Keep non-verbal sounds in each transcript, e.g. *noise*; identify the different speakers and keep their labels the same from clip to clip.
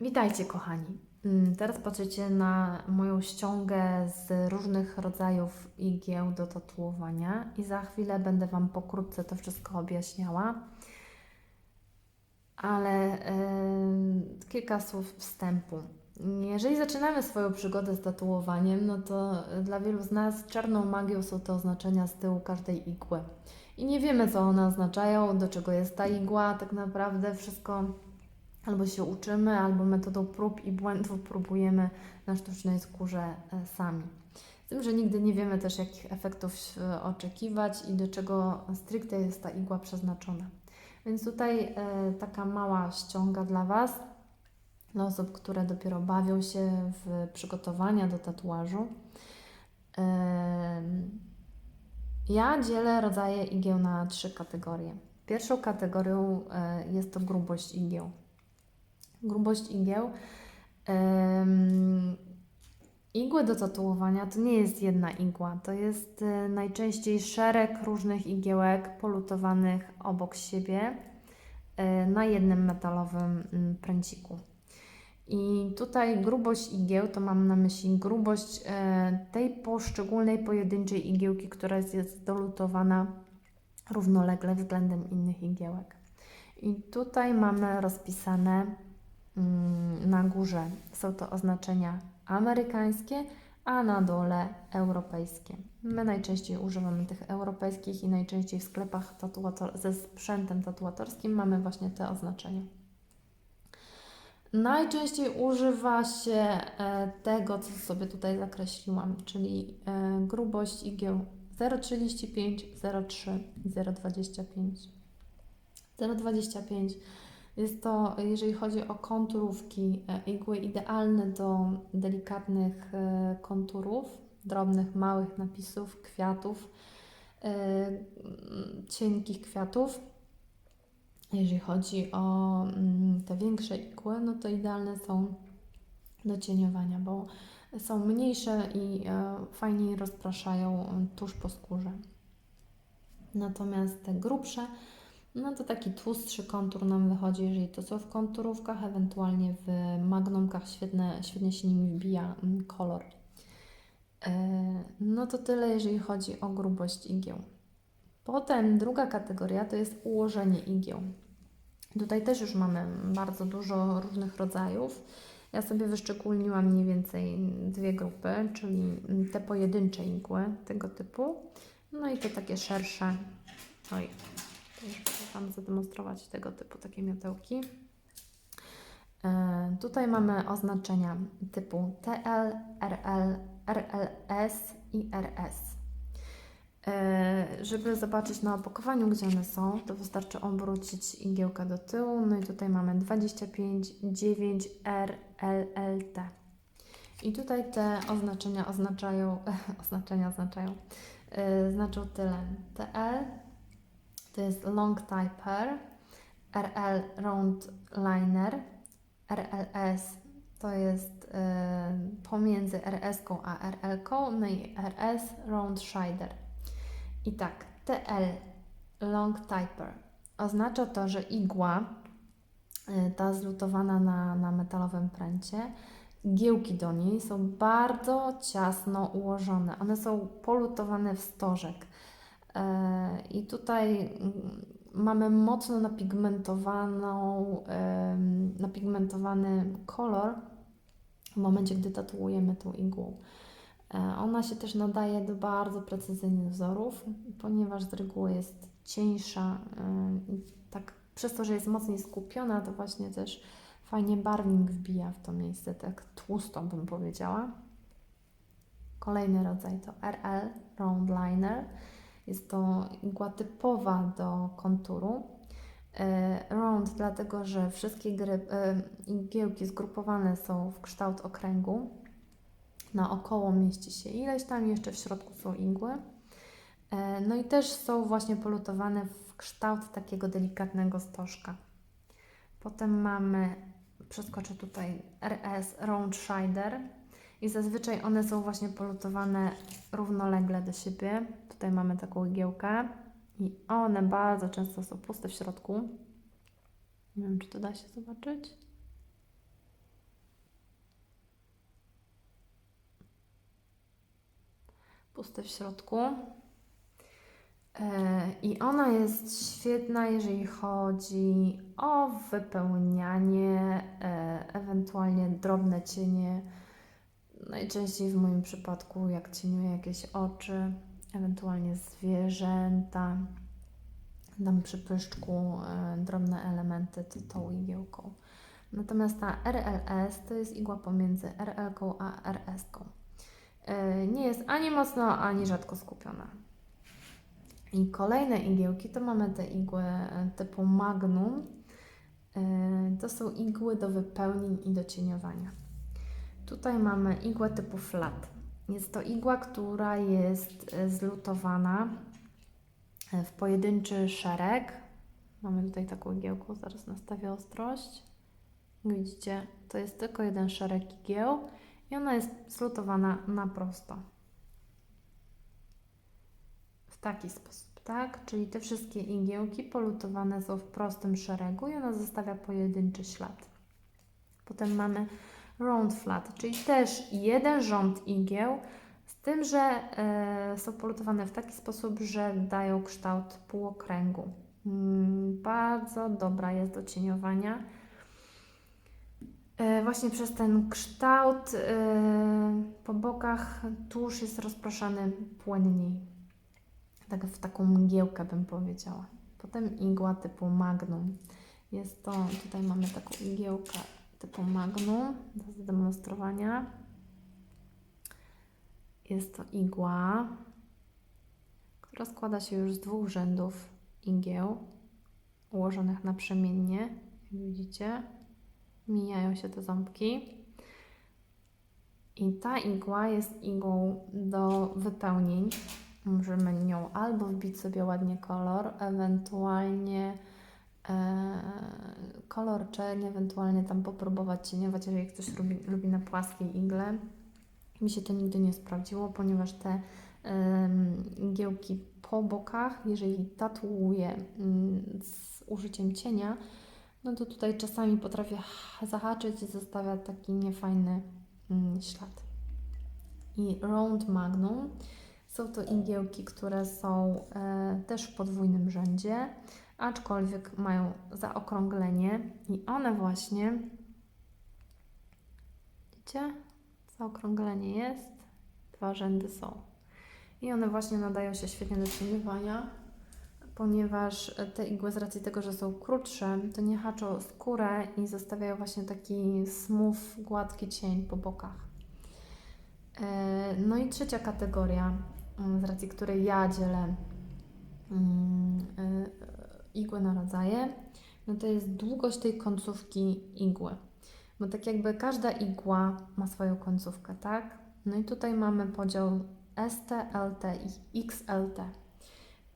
Speaker 1: Witajcie, kochani. Mm, Teraz patrzycie na moją ściągę z różnych rodzajów igieł do tatuowania i za chwilę będę Wam pokrótce to wszystko objaśniała. Ale em, kilka słów wstępu. Jeżeli zaczynamy swoją przygodę z tatuowaniem, no to dla wielu z nas czarną magią są te oznaczenia z tyłu każdej igły. I nie wiemy, co one oznaczają, do czego jest ta igła, tak naprawdę wszystko albo się uczymy, albo metodą prób i błędów próbujemy na sztucznej skórze e, sami. Z tym, że nigdy nie wiemy też, jakich efektów e, oczekiwać i do czego stricte jest ta igła przeznaczona. Więc tutaj e, taka mała ściąga dla Was, dla osób, które dopiero bawią się w przygotowania do tatuażu. Ja dzielę rodzaje igieł na trzy kategorie. Pierwszą kategorią jest to grubość igieł. Grubość igieł. Em, Igły do tatuowania to nie jest jedna igła, to jest e, najczęściej szereg różnych igiełek polutowanych obok siebie e, na jednym metalowym mm, pręciku. I tutaj grubość igieł to mam na myśli grubość e, tej poszczególnej pojedynczej igiełki, która jest- dolutowana równolegle względem innych igiełek. I tutaj mamy rozpisane na górze są to oznaczenia amerykańskie, a na dole europejskie. My najczęściej używamy tych europejskich i najczęściej w sklepach tatuator- ze sprzętem tatuatorskim mamy właśnie te oznaczenia. Najczęściej używa się e, tego, co sobie tutaj zakreśliłam, czyli e, grubość igieł 0,35, 0,3 i 0,25. 0,25 jest to, jeżeli chodzi o konturówki, e, igły idealne do delikatnych e, konturów, drobnych, małych napisów, kwiatów, e, cienkich kwiatów. Jeżeli chodzi o mm, te większe igły, no to idealne są do cieniowania, bo są mniejsze i fajniej rozpraszają mm, tusz po skórze. Natomiast te grubsze, no to taki tłustszy kontur nam wychodzi, jeżeli to są w konturówkach, ewentualnie w magnumkach świetne, świetnie się nimi wbija mm, kolor. E, No to tyle, jeżeli chodzi o grubość igieł. Potem druga kategoria to jest ułożenie igieł. Tutaj też już mamy bardzo dużo różnych rodzajów. Ja sobie wyszczególniłam mniej więcej dwie grupy, czyli te pojedyncze igły tego typu, no i te takie szersze. Oj, chcę Wam zademonstrować tego typu takie miotełki. E, Tutaj mamy oznaczenia typu TL, RL, RLS i RS. E, Żeby zobaczyć na opakowaniu, gdzie one są, to wystarczy obrócić igiełkę do tyłu. No i tutaj mamy 25, 9, R, L, L, T. I tutaj te oznaczenia oznaczają, *laughs* oznaczenia oznaczają, e, znaczą tyle. TL to jest long typer, RL round liner, RLS to jest e, pomiędzy RS-ką a RL-ką, no i RS round shader. I tak, TL long typer oznacza to, że igła, y, ta zlutowana na, na metalowym pręcie, giełki do niej są bardzo ciasno ułożone. One są polutowane w stożek. I tutaj mm, mamy mocno napigmentowaną, napigmentowany kolor w momencie, gdy tatuujemy tą igłą. E, Ona się też nadaje do bardzo precyzyjnych wzorów, ponieważ z reguły jest cieńsza i tak przez to, że jest mocniej skupiona, to właśnie też fajnie barwnik wbija w to miejsce, tak tłusto bym powiedziała. Kolejny rodzaj to RL, Round Liner. Jest to igła typowa do konturu. E, Round dlatego, że wszystkie gry, e, igiełki zgrupowane są w kształt okręgu, naokoło mieści się ileś tam, jeszcze w środku są igły. E, No i też są właśnie polutowane w kształt takiego delikatnego stożka. Potem mamy, przeskoczę tutaj, RS Round Shader i zazwyczaj one są właśnie polutowane równolegle do siebie. Tutaj mamy taką igiełkę i one bardzo często są puste w środku. Nie wiem, czy to da się zobaczyć. Puste w środku. E, I ona jest świetna, jeżeli chodzi o wypełnianie, e, ewentualnie drobne cienie Najczęściej w moim przypadku, jak cieniuję jakieś oczy, ewentualnie zwierzęta, dam przy pyszczku e, drobne elementy tą igiełką. Natomiast ta RLS to jest igła pomiędzy RL-ką a RS-ką. E, Nie jest ani mocno, ani rzadko skupiona. I kolejne igiełki to mamy te igły e, typu Magnum. To są igły do wypełnień i do cieniowania. Tutaj mamy igłę typu Flat. Jest to igła, która jest e, zlutowana e, w pojedynczy szereg. Mamy tutaj taką igiełkę, zaraz nastawię ostrość. Widzicie, to jest tylko jeden szereg igieł i ona jest zlutowana na prosto. W taki sposób, tak? Czyli te wszystkie igiełki polutowane są w prostym szeregu i ona zostawia pojedynczy ślad. Potem mamy round flat, czyli też jeden rząd igieł, z tym, że e, są polutowane w taki sposób, że dają kształt półokręgu. Mm, bardzo dobra jest do cieniowania. E, Właśnie przez ten kształt e, po bokach tusz jest rozproszany płynniej. Tak w taką mgiełkę bym powiedziała. Potem igła typu magnum. Jest to, tutaj mamy taką igiełkę typu magnum do zademonstrowania. Jest to igła, która składa się już z dwóch rzędów igieł ułożonych naprzemiennie. Jak widzicie, mijają się te ząbki. I ta igła jest igłą do wypełnień. Możemy nią albo wbić sobie ładnie kolor, ewentualnie kolor czerń, ewentualnie tam popróbować cieniować, jeżeli ktoś lubi, lubi na płaskiej igle. Mi się to nigdy nie sprawdziło, ponieważ te igiełki po bokach, jeżeli tatuuję mm, z użyciem cienia, no to tutaj czasami potrafię ha- *laughs* zahaczyć i zostawia taki niefajny mm, ślad. I Round Magnum są to igiełki, które są e, też w podwójnym rzędzie, aczkolwiek mają zaokrąglenie i one właśnie, widzicie, zaokrąglenie jest, dwa rzędy są. I one właśnie nadają się świetnie do cieniowania, ponieważ te igły z racji tego, że są krótsze, to nie haczą skórę i zostawiają właśnie taki smooth, gładki cień po bokach. E, No i trzecia kategoria, mm, z racji której ja dzielę igły na rodzaje, no to jest długość tej końcówki igły. Bo tak jakby każda igła ma swoją końcówkę, tak? No i tutaj mamy podział ST, LT i XLT.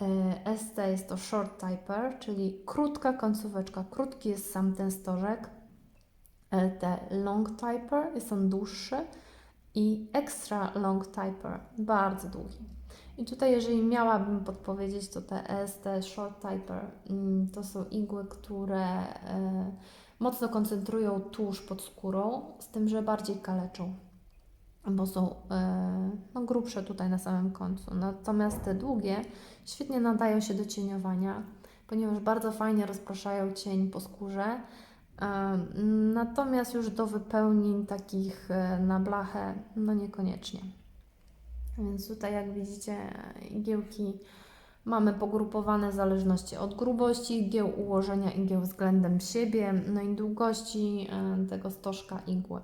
Speaker 1: E, ST jest to short typer, czyli krótka końcóweczka, krótki jest sam ten stożek. LT long typer, jest on dłuższy i extra long typer, bardzo długi. I tutaj, jeżeli miałabym podpowiedzieć, to te ST short typer mm, to są igły, które e, mocno koncentrują tusz pod skórą, z tym, że bardziej kaleczą, bo są e, no, grubsze tutaj na samym końcu. Natomiast te długie świetnie nadają się do cieniowania, ponieważ bardzo fajnie rozpraszają cień po skórze. E, Natomiast już do wypełnień takich na blachę, no niekoniecznie. Więc tutaj, jak widzicie, igiełki mamy pogrupowane w zależności od grubości igieł, ułożenia igieł względem siebie, no i długości e, tego stożka igły.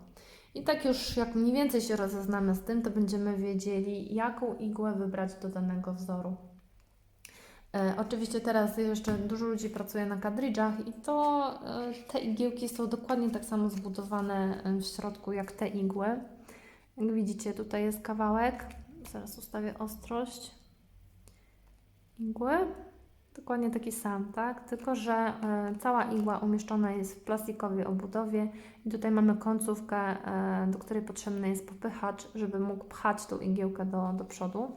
Speaker 1: I tak już jak mniej więcej się rozeznamy z tym, to będziemy wiedzieli, jaką igłę wybrać do danego wzoru. E, oczywiście teraz jeszcze dużo ludzi pracuje na kadridżach i to e, te igiełki są dokładnie tak samo zbudowane w środku jak te igły. Jak widzicie, tutaj jest kawałek. Zaraz ustawię ostrość igły. Dokładnie taki sam, tak? Tylko, że e, cała igła umieszczona jest w plastikowej obudowie i tutaj mamy końcówkę, e, do której potrzebny jest popychacz, żeby mógł pchać tą igiełkę do, do przodu.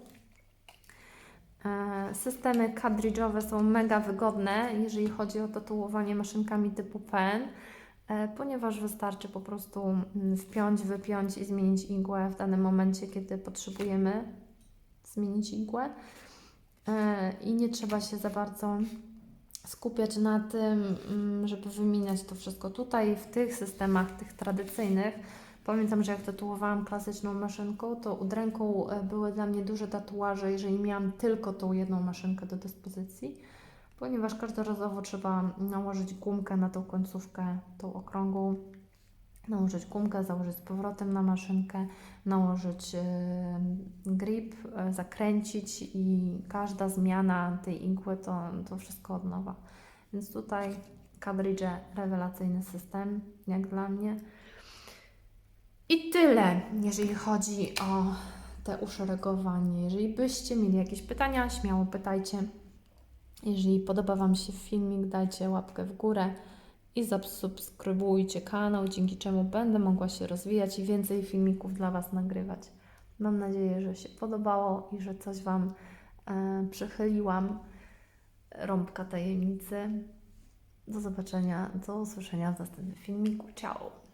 Speaker 1: E, Systemy kadridżowe są mega wygodne, jeżeli chodzi o tatuowanie maszynkami typu pen, ponieważ wystarczy po prostu mm, wpiąć, wypiąć i zmienić igłę w danym momencie, kiedy potrzebujemy zmienić igłę e, i nie trzeba się za bardzo skupiać na tym, mm, żeby wymieniać to wszystko. Tutaj w tych systemach, tych tradycyjnych, pamiętam, że jak tatuowałam klasyczną maszynką, to ud ręką e, były dla mnie duże tatuaże, jeżeli miałam tylko tą jedną maszynkę do dyspozycji, ponieważ każdorazowo trzeba nałożyć gumkę na tą końcówkę, tą okrągłą, nałożyć gumkę, założyć z powrotem na maszynkę, nałożyć grip, e, zakręcić i każda zmiana tej igły to, to wszystko od nowa. Więc tutaj Cadridge rewelacyjny system, jak dla mnie. I tyle, jeżeli chodzi o te uszeregowanie. Jeżeli byście mieli jakieś pytania, śmiało pytajcie. Jeżeli podoba Wam się filmik, dajcie łapkę w górę i zasubskrybujcie kanał, dzięki czemu będę mogła się rozwijać i więcej filmików dla Was nagrywać. Mam nadzieję, że się podobało i że coś Wam e, przychyliłam. Rąbka tajemnicy. Do zobaczenia, do usłyszenia w następnym filmiku. Ciao!